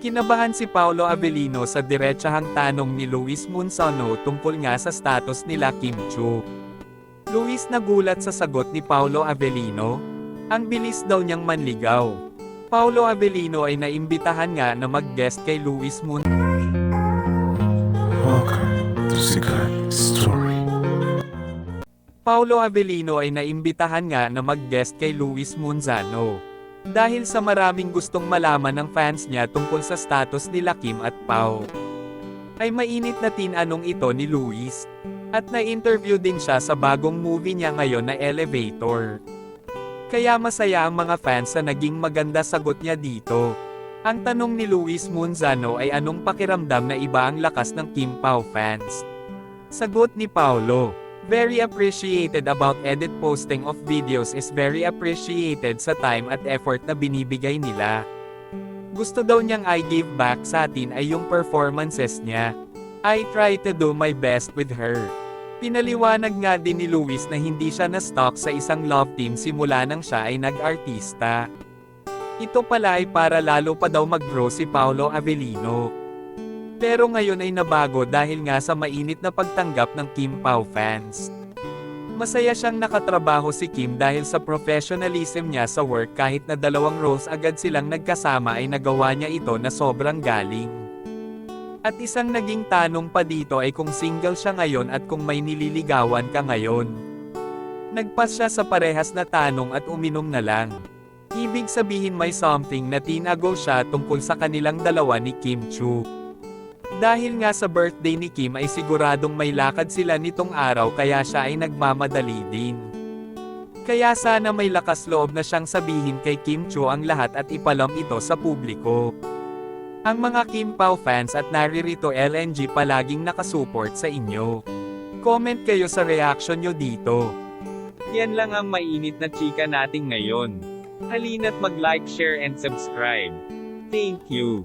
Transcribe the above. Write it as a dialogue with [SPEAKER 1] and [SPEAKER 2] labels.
[SPEAKER 1] Kinabahan si Paolo Avellino sa diretsahang tanong ni Luis Munzano tungkol nga sa status nila Kim Chu. Luis nagulat sa sagot ni Paolo Avellino. Ang bilis daw niyang manligaw. Paolo Avellino ay naimbitahan nga na mag-guest kay Luis Mun
[SPEAKER 2] Welcome to Sikat Story.
[SPEAKER 1] Paolo Avellino ay naimbitahan nga na mag-guest kay Luis Munzano. Dahil sa maraming gustong malaman ng fans niya tungkol sa status nila Kim at Pao. Ay mainit na tinanong ito ni Luis. At na-interview din siya sa bagong movie niya ngayon na Elevator. Kaya masaya ang mga fans sa naging maganda sagot niya dito. Ang tanong ni Luis Munzano ay anong pakiramdam na iba ang lakas ng Kim Pao fans. Sagot ni Paulo, Very appreciated about edit posting of videos is very appreciated sa time at effort na binibigay nila. Gusto daw niyang I give back sa atin ay yung performances niya. I try to do my best with her. Pinaliwanag nga din ni Luis na hindi siya na-stock sa isang love team simula nang siya ay nag-artista. Ito pala ay para lalo pa daw mag-grow si Paolo Avellino. Pero ngayon ay nabago dahil nga sa mainit na pagtanggap ng Kim Pao fans. Masaya siyang nakatrabaho si Kim dahil sa professionalism niya sa work kahit na dalawang roles agad silang nagkasama ay nagawa niya ito na sobrang galing. At isang naging tanong pa dito ay kung single siya ngayon at kung may nililigawan ka ngayon. Nagpas siya sa parehas na tanong at uminom na lang. Ibig sabihin may something na tinago siya tungkol sa kanilang dalawa ni Kim Chu. Dahil nga sa birthday ni Kim ay siguradong may lakad sila nitong araw kaya siya ay nagmamadali din. Kaya sana may lakas loob na siyang sabihin kay Kim Cho ang lahat at ipalam ito sa publiko. Ang mga Kim Pao fans at naririto LNG palaging nakasupport sa inyo. Comment kayo sa reaction nyo dito. Yan lang ang mainit na chika natin ngayon. Halina't mag-like, share and subscribe. Thank you.